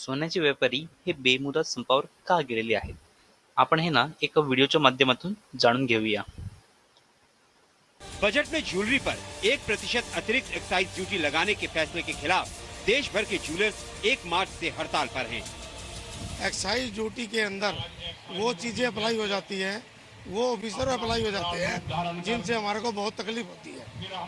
सोन्याचे व्यापारी हे बेमुदत संपावर का गेलेले आहेत? आपण हे ना एका व्हिडिओच्या माध्यमातून जाणून घेऊया. बजट में ज्वेलरी पर एक प्रतिशत अतिरिक्त एक्साइज ड्यूटी लगाने के फैसले के खिलाफ देश भर के ज्वेलर्स एक मार्च से हड़ताल पर हैं। एक्साइज ड्यूटी के अंदर वो चीज़ें अप्लाई हो जाती हैं वो ऑफिसर अप्लाई हो जाते हैं जिनसे हमारे को बहुत तकलीफ़ होती है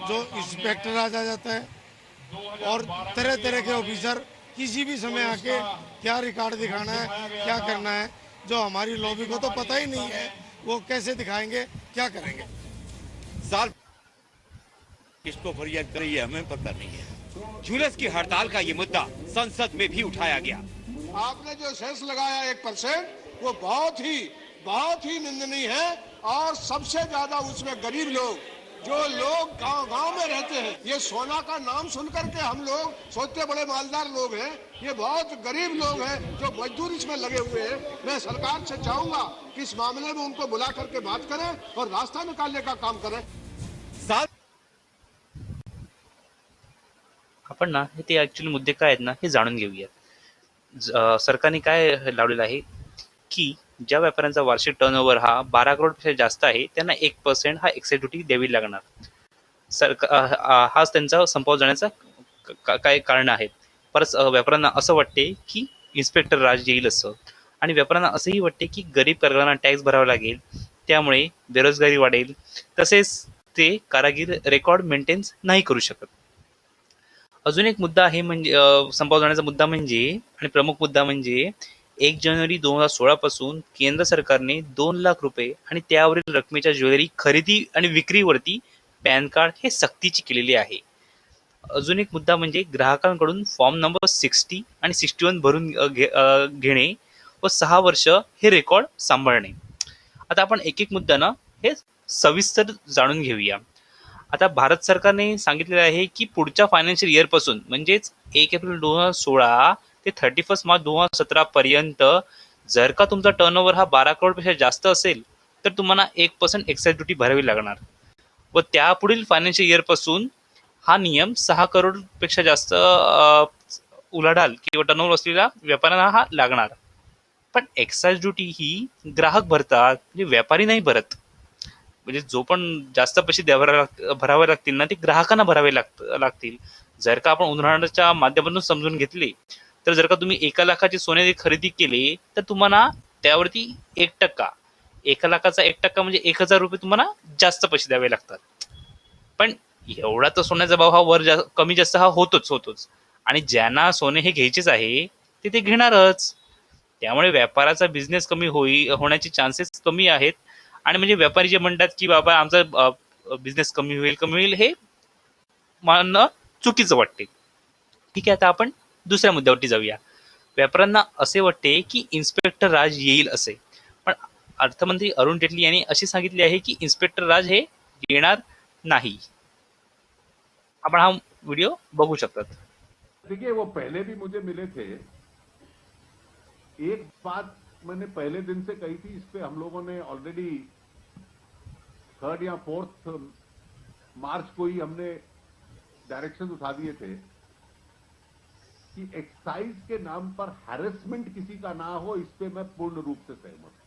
जो इंस्पेक्टर आ जा जाता है और तरह तरह के ऑफिसर किसी भी समय आके क्या रिकॉर्ड दिखाना है क्या करना है जो हमारी लॉबी को तो पता ही नहीं है वो कैसे दिखाएँगे क्या करेंगे? साल किसको फरियाद करी है हमें पता नहीं है। ज्वेलर्स की हड़ताल का ये मुद्दा संसद में भी उठाया गया। आपने जो सेस लगाया एक परसेंट वो बहुत ही बहुत ही निंदनीय है और सबसे ज़्यादा उसमें गरीब लोग जो लोग गाँव गाँव में रहते हैं ये सोना का नाम सुन करके हम लोग सोचते बड़े मालदार लोग हैं। ये बहुत गरीब लोग हैं जो मजदूर इसमें लगे हुए हैं। मैं सरकार से चाहूँगा कि इस मामले में उनको बुला करके बात करें और रास्ता निकालने का काम करें। आपण ना हे ते मुद्दे काय आहेत ना हे जाणून घेऊया ज- अं, सरकारने काय लावलेलं आहे? की ज्या व्यापाऱ्यांचा वार्षिक टर्नओव्हर हा बारा करोडपेक्षा जास्त आहे त्यांना एक पर्सेंट हा एक्साइज ड्युटी द्यावी लागणार. सरकार हाच त्यांचा संपावर जाण्याचा काय कारण आहेत. परत व्यापाऱ्यांना असं वाटते की इन्स्पेक्टर राज येईल असं. आणि व्यापाऱ्यांना असंही वाटते की गरीब कर्गांना टॅक्स भरावा लागेल त्यामुळे बेरोजगारी वाढेल. तसेच ते कारागीर रेकॉर्ड मेंटेन्स नाही करू शकत. अजून एक मुद्दा आहे म्हणजे अं, जाण्याचा मुद्दा म्हणजे आणि प्रमुख मुद्दा म्हणजे एक जानेवारी दोन हजार सोळा पासून केंद्र सरकारने दोन लाख रुपये आणि त्यावरील रकमेच्या ज्वेलरी खरेदी आणि विक्रीवरती पॅन कार्ड हे सक्तीची केलेली आहे. अजून एक मुद्दा म्हणजे ग्राहकांकडून फॉर्म नंबर सिक्स्टी आणि सिक्स्टी वन भरून घे- घेणे व सहा वर्ष हे रेकॉर्ड सांभाळणे. आता आपण एक एक मुद्द्यानं हे सविस्तर जाणून घेऊया. आता भारत सरकारने सांगितलेलं आहे की पुढच्या फायनान्शियल इयरपासून म्हणजेच एक एप्रिल दोन हजार सोळा ते थर्टी फर्स्ट मार्च दोन हजार सतरा पर्यंत जर का तुमचा टर्नओव्हर हा बारा करोडपेक्षा जास्त असेल तर तुम्हाला एक पर्सेंट एक्साइज ड्युटी भरावी लागणार. व त्यापुढील फायनान्शियल इयरपासून हा नियम सहा करोडपेक्षा जास्त उलाढाल किंवा टर्नओव्हर असलेल्या व्यापाऱ्यांना हा लागणार. पण एक्साइज ड्युटी ही ग्राहक भरतात म्हणजे व्यापारी नाही भरत. म्हणजे जो पण जास्त पैसे द्यावे लाग- भरावे लागतील ना ते ग्राहकांना भरावे लाग लागतील. जर का आपण उदाहरणाच्या माध्यमातून समजून घेतले तर जर का तुम्ही एका लाखाची सोने खरेदी केले तर तुम्हाला त्यावरती एक टक्का एका लाखाचा एक टक्का म्हणजे एक हजार रुपये तुम्हाला जास्त पैसे द्यावे लागतात. पण एवढा तर सोन्याचा भाव हा वर जा कमी जास्त हा होतोच होतोच. आणि ज्यांना सोने हे घ्यायचेच आहे ते ते घेणारच. त्यामुळे व्यापाराचा बिझनेस कमी होई होण्याचे चान्सेस कमी आहेत. आणि म्हणजे व्यापारी जे म्हणतात की बाबा आमचा बिझनेस कमी होईल कमी होईल हे मानणं चुकीचं वाटते. ठीक आहे आता आपण दुसऱ्या मुद्द्यावरती जाऊया. व्यापाऱ्यांना असे वाटते की इन्स्पेक्टर राज येईल असे. पण अर्थमंत्री अरुण जेटली यांनी असे सांगितले आहे की इन्स्पेक्टर राज हे येणार नाही. आपण हा व्हिडिओ बघू शकतात. देखिए वो पहले भी मुझे मिले थे। एक बात मैंने पहले दिन से कही थी इस पे हम लोगों ने ऑलरेडी थर्ड या फोर्थ मार्च को ही हमने डायरेक्शन उठा दिए थे। कि एक्साइज के नाम पर हैरेसमेंट किसी का ना हो इस पे मैं पूर्ण रूप से सहमत हूं।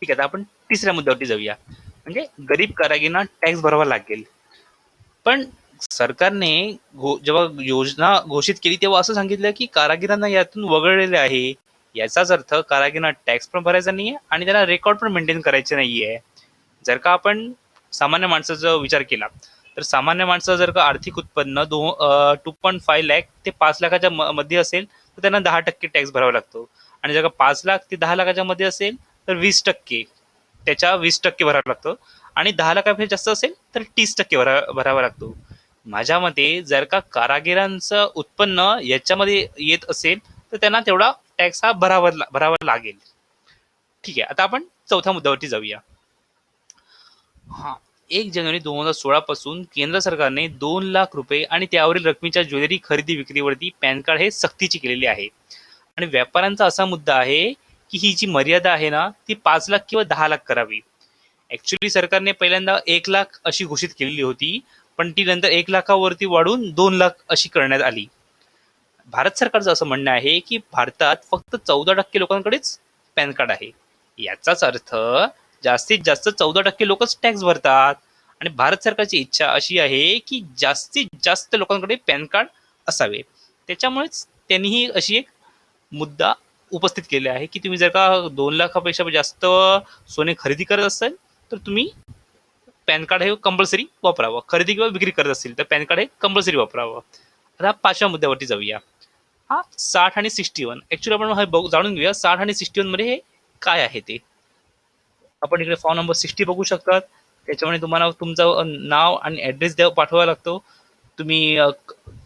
ठीक आहे आता आपण तिसऱ्या मुद्द्यावरती जाऊया. म्हणजे गरीब कारागिरांना टॅक्स भरावा लागेल. पण सरकारने जेव्हा योजना घोषित केली तेव्हा असं सांगितलं की कारागिरांना यातून वगळलेले आहे. याचाच अर्थ कारागिरांना टॅक्स पण भरायचा नाहीये आणि त्यांना रेकॉर्ड पण मेंटेन करायचे नाहीये. जर का आपण सामान्य माणसाचा विचार केला तर सामान्य माणसं जर का आर्थिक उत्पन्न दो टू पॉईंट फाय लॅक ते पाच लाखाच्या मध्ये असेल तर त्यांना दहा टक्के टॅक्स भरावा लागतो. आणि जर का पाच लाख ते दहा लाखाच्या मध्ये असेल तर वीस टक्के त्याच्या वीस टक्के भरावा लागतो. आणि दहा लाखापेक्षा जास्त असेल तर तीस टक्के भरा भरावा लागतो. माझ्या मते जर का कारागिरांचं उत्पन्न याच्यामध्ये येत असेल तर त्यांना तेवढा टॅक्स हा भरावा भरावा लागेल. ठीक आहे आता आपण चौथ्या मुद्द्यावरती जाऊया. हा. एक जानेवारी दोन हजार सोळा पासून केंद्र सरकारने दोन लाख रुपये आणि त्यावरील रकमेच्या ज्वेलरी खरेदी विक्रीवरती पॅन कार्ड हे सक्तीची केलेली आहे. आणि व्यापाऱ्यांचा असा मुद्दा आहे की ही जी मर्यादा आहे ना ती पाच लाख किंवा दहा लाख करावी. ऍक्च्युली सरकारने पहिल्यांदा एक लाख अशी घोषित केलेली होती पण ती नंतर एक लाखावरती वाढून दोन लाख अशी करण्यात आली. भारत सरकारचं असं म्हणणं आहे की भारतात फक्त चौदा टक्के लोकांकडेच पॅन कार्ड आहे. याचाच अर्थ जास्तीत जास्त चौदा टक्के लोकच टॅक्स भरतात. आणि भारत सरकारची इच्छा अशी आहे की जास्तीत जास्त लोकांकडे पॅन कार्ड असावे. त्याच्यामुळेच त्यांनीही अशी एक मुद्दा उपस्थित केला आहे की तुम्ही जर का दोन लाखापेक्षा जास्त सोने खरेदी करत असाल तर तुम्ही पॅन कार्ड हे कंपल्सरी वापरावं. खरेदी किंवा विक्री करत असतील तर पॅन कार्ड हे कंपल्सरी वापरावं. आता पाचव्या मुद्द्यावरती जाऊया. हा साठ आणि सिक्स्टी वन ॲक्च्युली आपण हे बघू जाणून घेऊया साठ आणि सिक्स्टी वनमध्ये हे काय आहे ते. आपण इकडे फॉर्म नंबर सिक्स्टी बघू शकतात. त्याच्यामुळे तुम्हाला तुमचं नाव आणि ॲड्रेस द्या पाठवावा लागतो. तुम्ही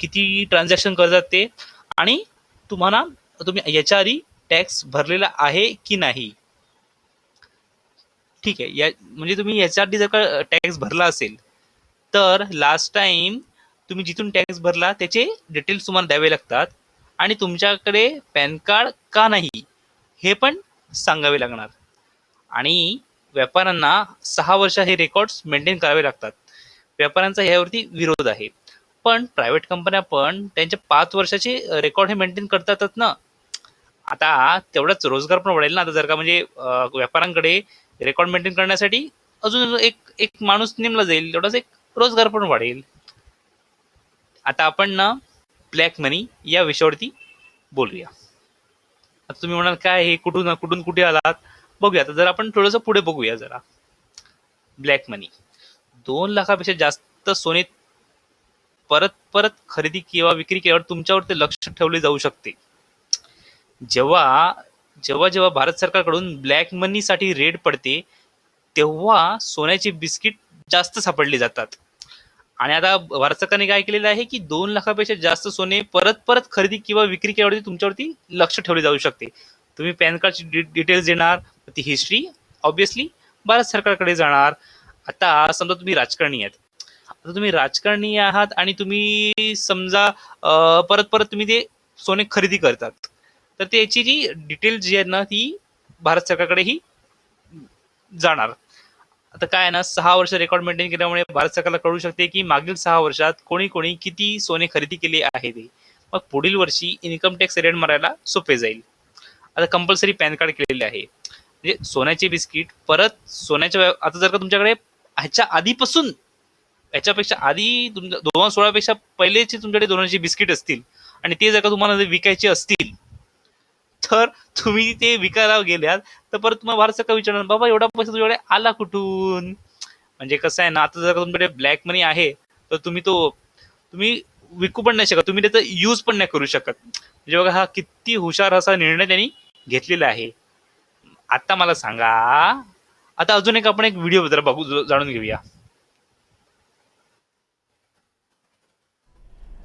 किती ट्रान्झॅक्शन करतात ते. आणि तुम्हाला तुम्ही याच्या आधी टॅक्स भरलेला आहे की नाही. ठीक आहे. या म्हणजे तुम्ही याच्या आधी जर का टॅक्स भरला असेल तर लास्ट टाइम तुम्ही जिथून टॅक्स भरला त्याचे डिटेल्स तुम्हाला द्यावे लागतात. आणि तुमच्याकडे पॅन कार्ड का नाही हे पण सांगावे लागणार. आणि व्यापाऱ्यांना सहा वर्ष हे रेकॉर्ड्स मेंटेन करावे लागतात. व्यापाऱ्यांचा ह्यावरती विरोध आहे. पण प्रायव्हेट कंपन्या पण त्यांच्या पाच वर्षाचे रेकॉर्ड हे मेंटेन करतातच ना. आता तेवढाच रोजगार पण वाढेल ना. आता जर का म्हणजे व्यापाऱ्यांकडे रेकॉर्ड मेंटेन करण्यासाठी अजून एक एक माणूस नेमला जाईल तेवढाच एक रोजगार पण वाढेल. आता आपण ना ब्लॅक मनी या विषयावरती बोलूया. आता तुम्ही म्हणाल काय हे? कुठून कुठून कुठे आलात? बघूया. आता जर आपण थोडंसं पुढे बघूया जरा. ब्लॅक मनी दोन लाखापेक्षा जास्त सोने परत परत खरेदी किंवा विक्री केल्यावर तुमच्यावर ते लक्ष ठेवले जाऊ शकते. जेव्हा जेव्हा जेव्हा भारत सरकारकडून ब्लॅक मनीसाठी रेड पडते तेव्हा सोन्याचे बिस्किट जास्त सापडले जातात. आणि आता भारत सरकारने काय केलेलं आहे की दोन लाखापेक्षा जास्त सोने परत परत खरेदी किंवा विक्री केल्यावरती तुमच्यावरती लक्ष ठेवले जाऊ शकते. तुम्ही पॅन कार्डची डि डिटेल्स देणार ती हिस्ट्री ऑब्विसली भारत सरकारकडे जाणार. आता समजा तुम्ही राजकारणी आहेत. आता तुम्ही राजकारणी आहात आणि तुम्ही समजा परत परत तुम्ही ते सोने खरेदी करतात. तर त्याची जी डिटेल जी आहे ना ती भारत सरकारकडेही जाणार. आता काय आहे ना सहा वर्ष रेकॉर्ड मेंटेन केल्यामुळे भारत सरकारला कळू शकते की मागील सहा वर्षात कोणी कोणी किती सोने खरेदी केले आहे ते. मग पुढील वर्षी इन्कम टॅक्स रेट मारायला सोपे जाईल. आता कंपल्सरी पॅन कार्ड केलेले आहे. म्हणजे सोन्याचे बिस्किट परत सोन्याच्या आता जर का तुमच्याकडे ह्याच्या आधीपासून ह्याच्यापेक्षा आधी तुमच्या दोन हजार सोळापेक्षा पहिलेचे तुमच्याकडे दोनशे बिस्किट असतील आणि ते जर का तुम्हाला जर विकायचे असतील तर तुम्ही ते विकायला गेल्यात तर परत तुम्हाला भारत सरकार विचारणार बाबा एवढा पैसा तुझ्याकडे आला कुठून? म्हणजे कसं आहे ना आता जर का तुमच्याकडे ब्लॅक मनी आहे तर तुम्ही तो तुम्ही विकू पण नाही शकत. तुम्ही त्याचा यूज पण नाही करू शकत. म्हणजे बघा हा किती हुशार असा निर्णय त्यांनी घेतलेला आहे. आता मला सांगा, आता अजून एक आपण एक व्हिडिओ जरा बघू जाणून घेऊया.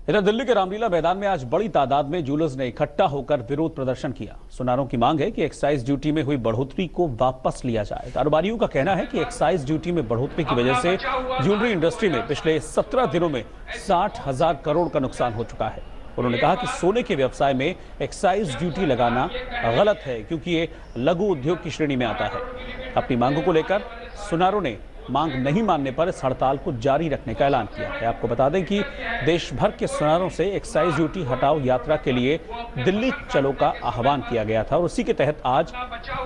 इधर दिल्ली के रामलीला मैदान में आज बड़ी तादाद में जूलर्स ने इकट्ठा होकर विरोध प्रदर्शन किया। सुनारों की मांग है कि एक्साइज ड्यूटी में हुई बढ़ोतरी को वापस लिया जाए। कारोबारियों का कहना है कि एक्साइज ड्यूटी में बढ़ोतरी की वजह से ज्वेलरी इंडस्ट्री में पिछले सत्रह दिनों में साठ हज़ार करोड़ का नुकसान हो चुका है। उन्होंने कहा कि सोने के व्यवसाय में एक्साइज ड्यूटी लगाना गलत है, क्योंकि ये लघु उद्योग की श्रेणी में आता है। अपनी मांगों को लेकर सुनारों ने मांग नहीं मानने पर इस हड़ताल को जारी रखने का ऐलान किया है। आपको बता दें कि देश भर के सुनारों से एक्साइज ड्यूटी हटाओ यात्रा के लिए दिल्ली चलो का आह्वान किया गया था, और उसी के तहत आज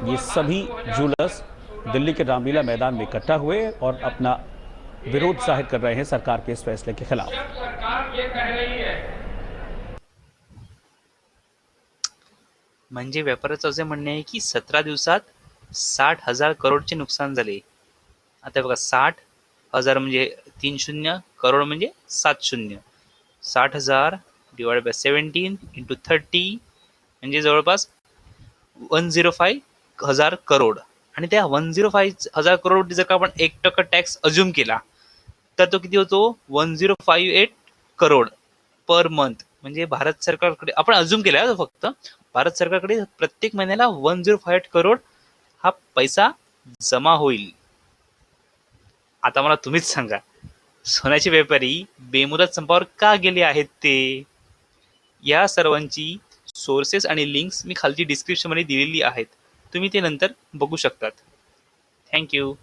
ये सभी जूलर्स दिल्ली के रामलीला मैदान में इकट्ठा हुए और अपना विरोध ज़ाहिर कर रहे हैं सरकार के इस फैसले के खिलाफ। म्हणजे व्यापाराचं असे म्हणणे आहे की सतरा दिवसात साठ हजार करोडचे नुकसान झाले. आता बघा साठ हजार म्हणजे तीन शून्य करोड म्हणजे सात शून्य. साठ हजार divide by seventeen into thirty म्हणजे जवळपास वन झिरो फाय हजार करोड. आणि त्या वन झिरो फाय हजार करोड जर का आपण एक टक्का टॅक्स अज्युम केला तर तो किती होतो? One zero five eight crore per month म्हणजे भारत सरकारकडे आपण अज्युम केला आहे फक्त भारत सरकारकडे प्रत्येक महिन्याला वन झिरो फाय करोड हा पैसा जमा होईल. आता मला तुम्हीच सांगा सोन्याचे व्यापारी बेमुदत संपावर का गेले आहेत ते? या सर्वांची सोर्सेस आणि लिंक्स मी खालची डिस्क्रिप्शनमध्ये दिलेली आहेत. तुम्ही ते नंतर बघू शकतात. थँक्यू